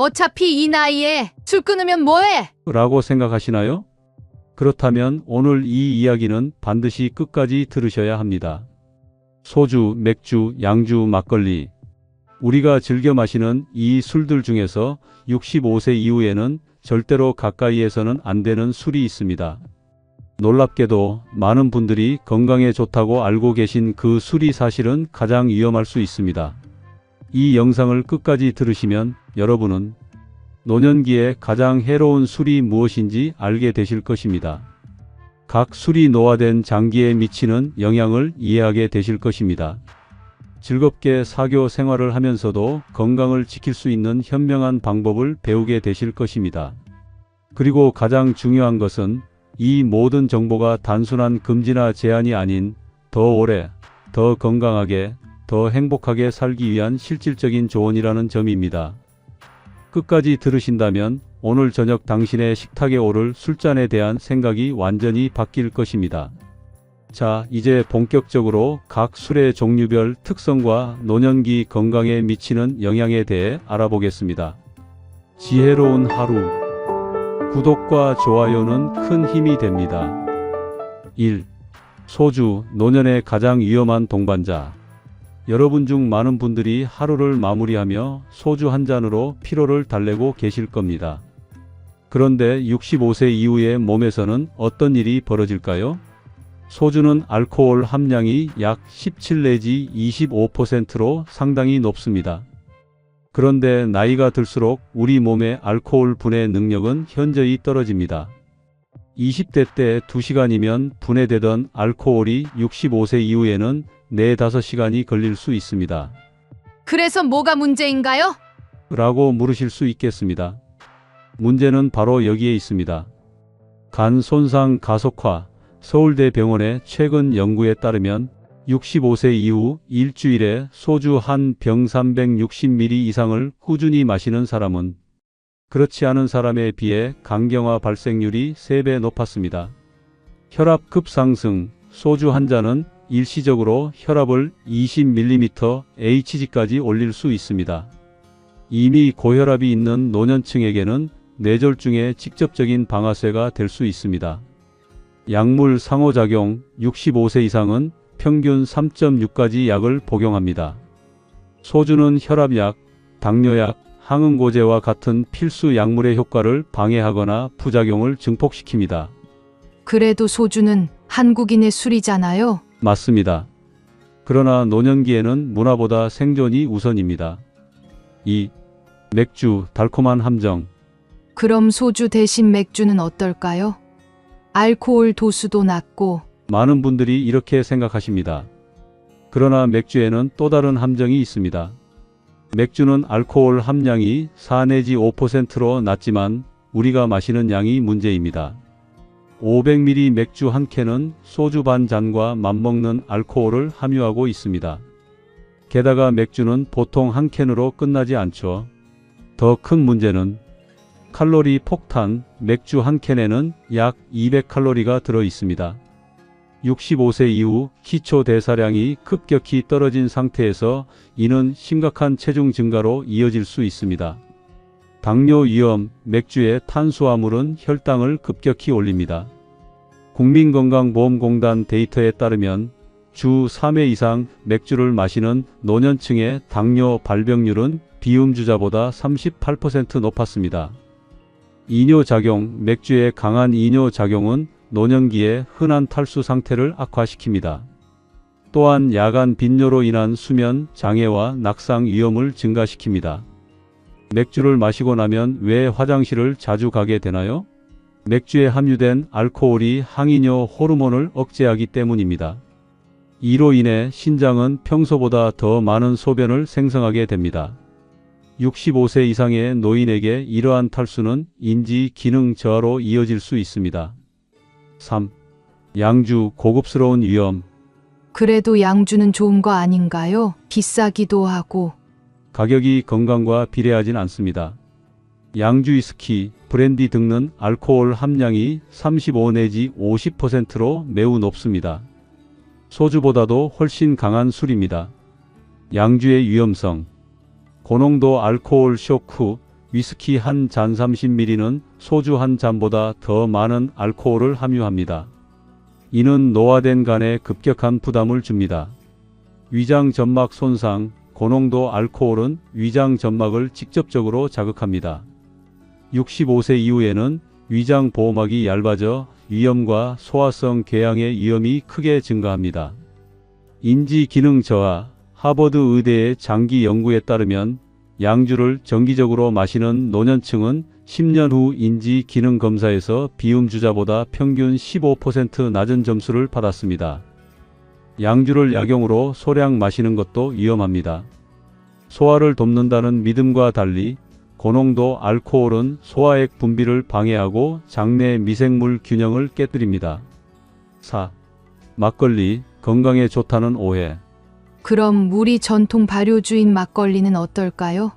어차피 이 나이에 술 끊으면 뭐해? 라고 생각하시나요? 그렇다면 오늘 이 이야기는 반드시 끝까지 들으셔야 합니다. 소주, 맥주, 양주, 막걸리. 우리가 즐겨 마시는 이 술들 중에서 65세 이후에는 절대로 가까이에서는 안 되는 술이 있습니다. 놀랍게도 많은 분들이 건강에 좋다고 알고 계신 그 술이 사실은 가장 위험할 수 있습니다. 이 영상을 끝까지 들으시면 여러분은 노년기에 가장 해로운 술이 무엇인지 알게 되실 것입니다. 각 술이 노화된 장기에 미치는 영향을 이해하게 되실 것입니다. 즐겁게 사교 생활을 하면서도 건강을 지킬 수 있는 현명한 방법을 배우게 되실 것입니다. 그리고 가장 중요한 것은 이 모든 정보가 단순한 금지나 제한이 아닌 더 오래, 더 건강하게, 더 행복하게 살기 위한 실질적인 조언이라는 점입니다. 끝까지 들으신다면 오늘 저녁 당신의 식탁에 오를 술잔에 대한 생각이 완전히 바뀔 것입니다. 자, 이제 본격적으로 각 술의 종류별 특성과 노년기 건강에 미치는 영향에 대해 알아보겠습니다. 지혜로운 하루. 구독과 좋아요는 큰 힘이 됩니다. 1. 소주, 노년의 가장 위험한 동반자. 여러분 중 많은 분들이 하루를 마무리하며 소주 한 잔으로 피로를 달래고 계실 겁니다. 그런데 65세 이후에 몸에서는 어떤 일이 벌어질까요? 소주는 알코올 함량이 약 17 내지 25%로 상당히 높습니다. 그런데 나이가 들수록 우리 몸의 알코올 분해 능력은 현저히 떨어집니다. 20대 때 2시간이면 분해되던 알코올이 65세 이후에는 4, 5시간이 걸릴 수 있습니다. 그래서 뭐가 문제인가요? 라고 물으실 수 있겠습니다. 문제는 바로 여기에 있습니다. 간 손상 가속화 서울대 병원의 최근 연구에 따르면 65세 이후 일주일에 소주 한 병 360ml 이상을 꾸준히 마시는 사람은 그렇지 않은 사람에 비해 간경화 발생률이 3배 높았습니다. 혈압 급상승 소주 한 잔은 일시적으로 혈압을 20mm Hg까지 올릴 수 있습니다. 이미 고혈압이 있는 노년층에게는 뇌졸중의 직접적인 방아쇠가 될 수 있습니다. 약물 상호작용 65세 이상은 평균 3.6가지 약을 복용합니다. 소주는 혈압약, 당뇨약, 항응고제와 같은 필수 약물의 효과를 방해하거나 부작용을 증폭시킵니다. 그래도 소주는 한국인의 술이잖아요. 맞습니다. 그러나 노년기에는 문화보다 생존이 우선입니다. 2. 맥주, 달콤한 함정. 그럼 소주 대신 맥주는 어떨까요? 알코올 도수도 낮고 많은 분들이 이렇게 생각하십니다. 그러나 맥주에는 또 다른 함정이 있습니다. 맥주는 알코올 함량이 4 내지 5%로 낮지만 우리가 마시는 양이 문제입니다. 500ml 맥주 한 캔은 소주 반 잔과 맞먹는 알코올을 함유하고 있습니다. 게다가 맥주는 보통 한 캔으로 끝나지 않죠. 더 큰 문제는 칼로리 폭탄, 맥주 한 캔에는 약 200칼로리가 들어 있습니다. 65세 이후 기초 대사량이 급격히 떨어진 상태에서 이는 심각한 체중 증가로 이어질 수 있습니다. 당뇨 위험, 맥주의 탄수화물은 혈당을 급격히 올립니다. 국민건강보험공단 데이터에 따르면 주 3회 이상 맥주를 마시는 노년층의 당뇨 발병률은 비음주자보다 38% 높았습니다. 이뇨작용, 맥주의 강한 이뇨작용은 노년기에 흔한 탈수 상태를 악화시킵니다. 또한 야간 빈뇨로 인한 수면 장애와 낙상 위험을 증가시킵니다. 맥주를 마시고 나면 왜 화장실을 자주 가게 되나요? 맥주에 함유된 알코올이 항이뇨 호르몬을 억제하기 때문입니다. 이로 인해 신장은 평소보다 더 많은 소변을 생성하게 됩니다. 65세 이상의 노인에게 이러한 탈수는 인지 기능 저하로 이어질 수 있습니다. 3. 양주 고급스러운 위험 그래도 양주는 좋은 거 아닌가요? 비싸기도 하고 가격이 건강과 비례하진 않습니다. 양주 위스키, 브랜디 등은 알코올 함량이 35 내지 50%로 매우 높습니다. 소주보다도 훨씬 강한 술입니다. 양주의 위험성 고농도 알코올 쇼크 후 위스키 한 잔 30ml는 소주 한 잔보다 더 많은 알코올을 함유합니다. 이는 노화된 간에 급격한 부담을 줍니다. 위장 점막 손상, 고농도 알코올은 위장 점막을 직접적으로 자극합니다. 65세 이후에는 위장 보호막이 얇아져 위염과 소화성 궤양의 위험이 크게 증가합니다. 인지 기능 저하, 하버드 의대의 장기 연구에 따르면 양주를 정기적으로 마시는 노년층은 10년 후 인지 기능 검사에서 비음주자보다 평균 15% 낮은 점수를 받았습니다. 양주를 약용으로 소량 마시는 것도 위험합니다. 소화를 돕는다는 믿음과 달리 고농도 알코올은 소화액 분비를 방해하고 장내 미생물 균형을 깨뜨립니다. 4. 막걸리, 건강에 좋다는 오해. 그럼 우리 전통 발효주인 막걸리는 어떨까요?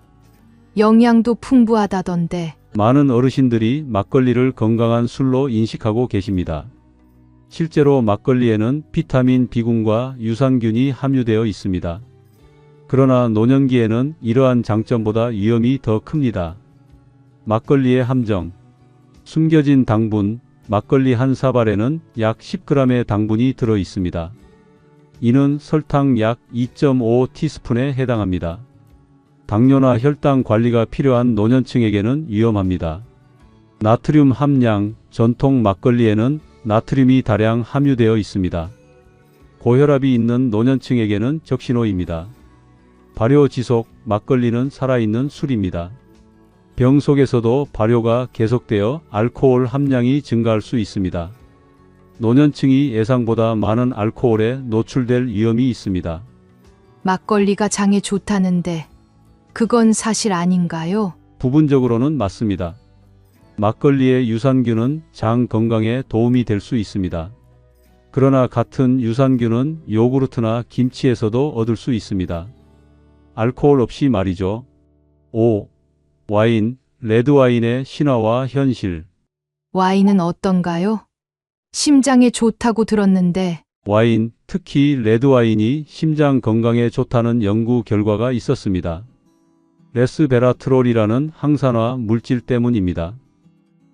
영양도 풍부하다던데. 많은 어르신들이 막걸리를 건강한 술로 인식하고 계십니다. 실제로 막걸리에는 비타민 B군과 유산균이 함유되어 있습니다. 그러나 노년기에는 이러한 장점보다 위험이 더 큽니다. 막걸리의 함정. 숨겨진 당분, 막걸리 한 사발에는 약 10g의 당분이 들어 있습니다. 이는 설탕 약 2.5티스푼에 해당합니다. 당뇨나 혈당 관리가 필요한 노년층에게는 위험합니다. 나트륨 함량, 전통 막걸리에는 나트륨이 다량 함유되어 있습니다. 고혈압이 있는 노년층에게는 적신호입니다. 발효 지속, 막걸리는 살아있는 술입니다. 병 속에서도 발효가 계속되어 알코올 함량이 증가할 수 있습니다. 노년층이 예상보다 많은 알코올에 노출될 위험이 있습니다. 막걸리가 장에 좋다는데. 그건 사실 아닌가요? 부분적으로는 맞습니다. 막걸리의 유산균은 장 건강에 도움이 될 수 있습니다. 그러나 같은 유산균은 요구르트나 김치에서도 얻을 수 있습니다. 알코올 없이 말이죠. 5. 와인, 레드와인의 신화와 현실. 와인은 어떤가요? 심장에 좋다고 들었는데. 와인, 특히 레드와인이 심장 건강에 좋다는 연구 결과가 있었습니다. 레스베라트롤이라는 항산화 물질 때문입니다.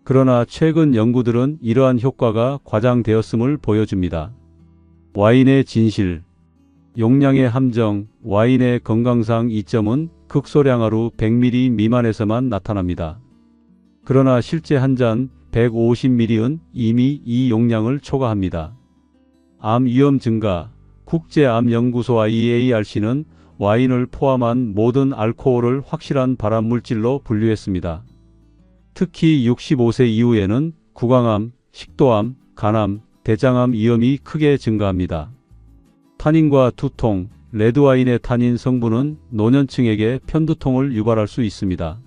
그러나 최근 연구들은 이러한 효과가 과장되었음을 보여줍니다. 와인의 진실 용량의 함정, 와인의 건강상 이점은 극소량 하루 100ml 미만에서만 나타납니다. 그러나 실제 한 잔 150ml은 이미 이 용량을 초과합니다. 암 위험 증가, 국제암연구소와 EARC는 와인을 포함한 모든 알코올을 확실한 발암물질로 분류했습니다. 특히 65세 이후에는 구강암, 식도암, 간암, 대장암 위험이 크게 증가합니다. 타닌과 두통, 레드와인의 타닌 성분은 노년층에게 편두통을 유발할 수 있습니다.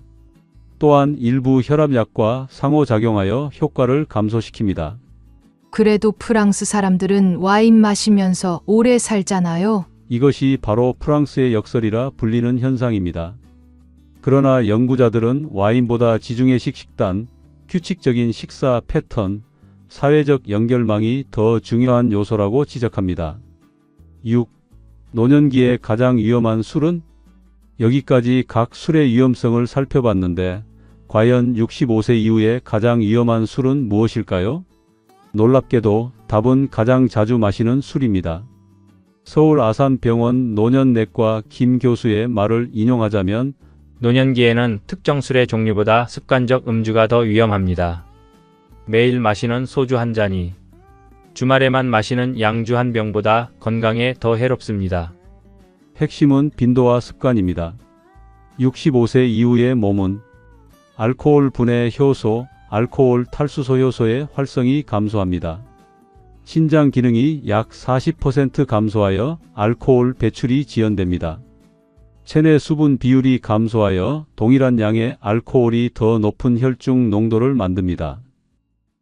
또한 일부 혈압약과 상호작용하여 효과를 감소시킵니다. 그래도 프랑스 사람들은 와인 마시면서 오래 살잖아요. 이것이 바로 프랑스의 역설이라 불리는 현상입니다. 그러나 연구자들은 와인보다 지중해식 식단, 규칙적인 식사 패턴, 사회적 연결망이 더 중요한 요소라고 지적합니다. 6. 노년기에 가장 위험한 술은? 여기까지 각 술의 위험성을 살펴봤는데 과연 65세 이후에 가장 위험한 술은 무엇일까요? 놀랍게도 답은 가장 자주 마시는 술입니다. 서울 아산병원 노년내과 김 교수의 말을 인용하자면 노년기에는 특정 술의 종류보다 습관적 음주가 더 위험합니다. 매일 마시는 소주 한 잔이 주말에만 마시는 양주 한 병보다 건강에 더 해롭습니다. 핵심은 빈도와 습관입니다. 65세 이후의 몸은 알코올 분해 효소, 알코올 탈수소 효소의 활성이 감소합니다. 신장 기능이 약 40% 감소하여 알코올 배출이 지연됩니다. 체내 수분 비율이 감소하여 동일한 양의 알코올이 더 높은 혈중 농도를 만듭니다.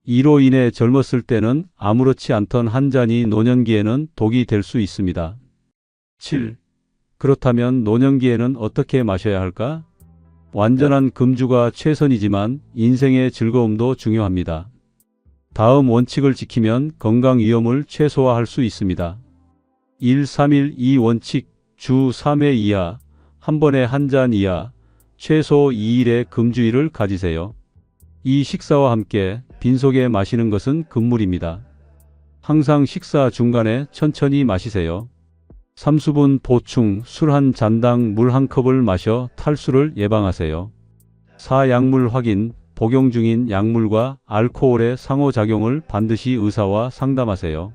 이로 인해 젊었을 때는 아무렇지 않던 한 잔이 노년기에는 독이 될 수 있습니다. 7. 그렇다면 노년기에는 어떻게 마셔야 할까? 완전한 금주가 최선이지만 인생의 즐거움도 중요합니다. 다음 원칙을 지키면 건강 위험을 최소화할 수 있습니다. 1, 3, 1, 2 원칙, 주 3회 이하, 한 번에 한 잔 이하, 최소 2일의 금주일을 가지세요. 이 식사와 함께 빈속에 마시는 것은 금물입니다. 항상 식사 중간에 천천히 마시세요. 삼수분 보충 술 한 잔당 물 한 컵을 마셔 탈수를 예방하세요. 사약물 확인 복용 중인 약물과 알코올의 상호작용을 반드시 의사와 상담하세요.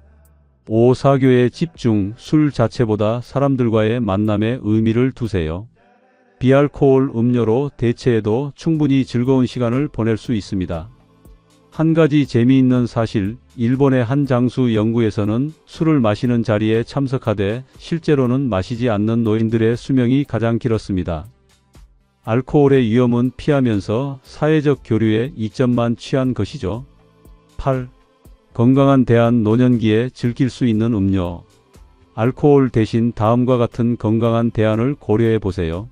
오사교의 집중 술 자체보다 사람들과의 만남에 의미를 두세요. 비알코올 음료로 대체해도 충분히 즐거운 시간을 보낼 수 있습니다. 한 가지 재미있는 사실, 일본의 한 장수 연구에서는 술을 마시는 자리에 참석하되 실제로는 마시지 않는 노인들의 수명이 가장 길었습니다. 알코올의 위험은 피하면서 사회적 교류에 이점만 취한 것이죠. 8. 건강한 대한 노년기에 즐길 수 있는 음료. 알코올 대신 다음과 같은 건강한 대안을 고려해 보세요.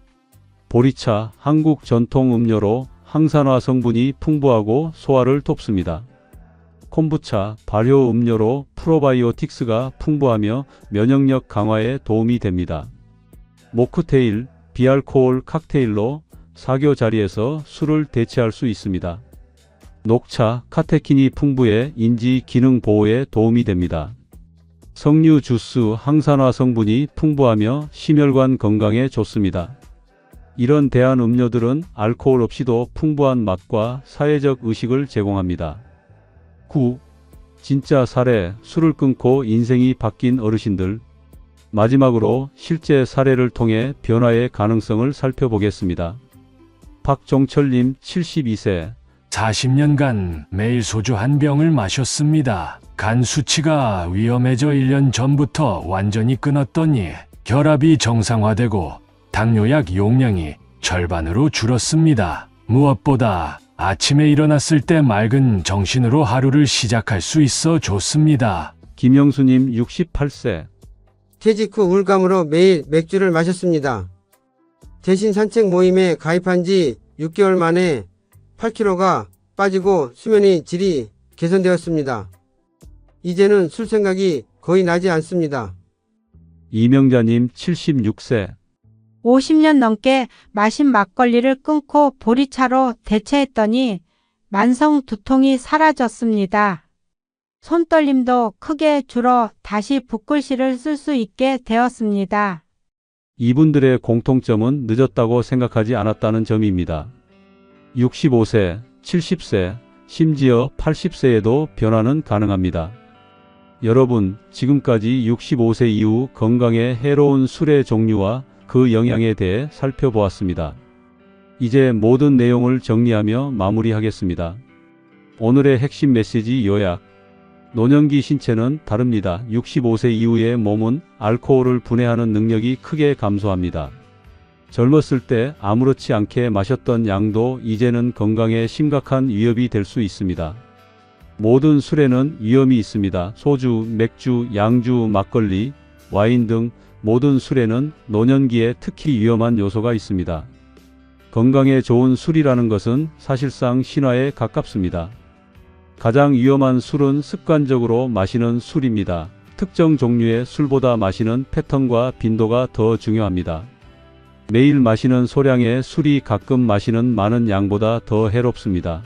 보리차, 한국 전통 음료로 항산화 성분이 풍부하고 소화를 돕습니다. 콤부차, 발효 음료로 프로바이오틱스가 풍부하며 면역력 강화에 도움이 됩니다. 모크테일, 비알코올 칵테일로 사교 자리에서 술을 대체할 수 있습니다. 녹차, 카테킨이 풍부해 인지 기능 보호에 도움이 됩니다. 석류 주스, 항산화 성분이 풍부하며 심혈관 건강에 좋습니다. 이런 대한 음료들은 알코올 없이도 풍부한 맛과 사회적 의식을 제공합니다. 9. 진짜 사례, 술을 끊고 인생이 바뀐 어르신들. 마지막으로 실제 사례를 통해 변화의 가능성을 살펴보겠습니다. 박종철님 72세. 40년간 매일 소주 한 병을 마셨습니다. 간 수치가 위험해져 1년 전부터 완전히 끊었더니 혈압이 정상화되고 당뇨약 용량이 절반으로 줄었습니다. 무엇보다 아침에 일어났을 때 맑은 정신으로 하루를 시작할 수 있어 좋습니다. 김영수님 68세. 퇴직 후 우울감으로 매일 맥주를 마셨습니다. 대신 산책 모임에 가입한 지 6개월 만에 8kg가 빠지고 수면의 질이 개선되었습니다. 이제는 술 생각이 거의 나지 않습니다. 이명자님 76세. 50년 넘게 마신 막걸리를 끊고 보리차로 대체했더니 만성 두통이 사라졌습니다. 손떨림도 크게 줄어 다시 붓글씨를 쓸 수 있게 되었습니다. 이분들의 공통점은 늦었다고 생각하지 않았다는 점입니다. 65세, 70세, 심지어 80세에도 변화는 가능합니다. 여러분, 지금까지 65세 이후 건강에 해로운 술의 종류와 그 영향에 대해 살펴보았습니다. 이제 모든 내용을 정리하며 마무리하겠습니다. 오늘의 핵심 메시지 요약. 노년기 신체는 다릅니다. 65세 이후의 몸은 알코올을 분해하는 능력이 크게 감소합니다. 젊었을 때 아무렇지 않게 마셨던 양도 이제는 건강에 심각한 위협이 될 수 있습니다. 모든 술에는 위험이 있습니다. 소주, 맥주, 양주, 막걸리, 와인 등 모든 술에는 노년기에 특히 위험한 요소가 있습니다. 건강에 좋은 술이라는 것은 사실상 신화에 가깝습니다. 가장 위험한 술은 습관적으로 마시는 술입니다. 특정 종류의 술보다 마시는 패턴과 빈도가 더 중요합니다. 매일 마시는 소량의 술이 가끔 마시는 많은 양보다 더 해롭습니다.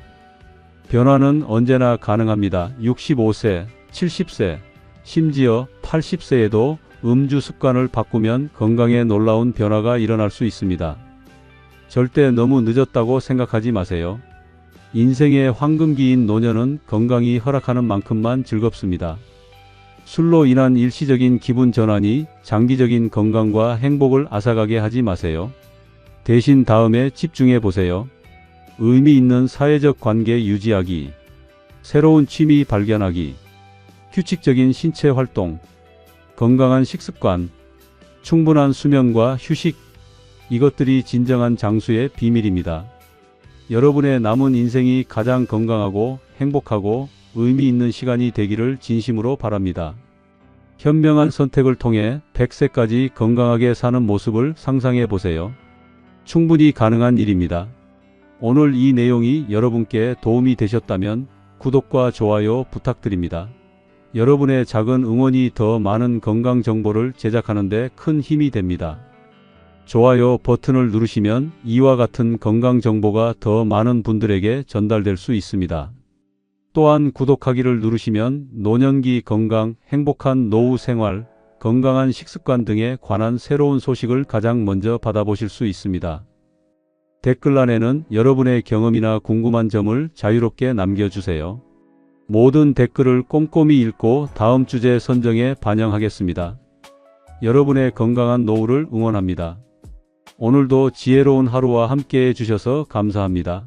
변화는 언제나 가능합니다. 65세, 70세, 심지어 80세에도 음주 습관을 바꾸면 건강에 놀라운 변화가 일어날 수 있습니다. 절대 너무 늦었다고 생각하지 마세요. 인생의 황금기인 노년은 건강이 허락하는 만큼만 즐겁습니다. 술로 인한 일시적인 기분 전환이 장기적인 건강과 행복을 앗아가게 하지 마세요. 대신 다음에 집중해 보세요. 의미 있는 사회적 관계 유지하기, 새로운 취미 발견하기, 규칙적인 신체 활동, 건강한 식습관, 충분한 수면과 휴식, 이것들이 진정한 장수의 비밀입니다. 여러분의 남은 인생이 가장 건강하고 행복하고 의미 있는 시간이 되기를 진심으로 바랍니다. 현명한 선택을 통해 100세까지 건강하게 사는 모습을 상상해 보세요. 충분히 가능한 일입니다. 오늘 이 내용이 여러분께 도움이 되셨다면 구독과 좋아요 부탁드립니다. 여러분의 작은 응원이 더 많은 건강 정보를 제작하는 데 큰 힘이 됩니다. 좋아요 버튼을 누르시면 이와 같은 건강 정보가 더 많은 분들에게 전달될 수 있습니다. 또한 구독하기를 누르시면 노년기 건강, 행복한 노후 생활, 건강한 식습관 등에 관한 새로운 소식을 가장 먼저 받아보실 수 있습니다. 댓글란에는 여러분의 경험이나 궁금한 점을 자유롭게 남겨주세요. 모든 댓글을 꼼꼼히 읽고 다음 주제 선정에 반영하겠습니다. 여러분의 건강한 노후를 응원합니다. 오늘도 지혜로운 하루와 함께 해주셔서 감사합니다.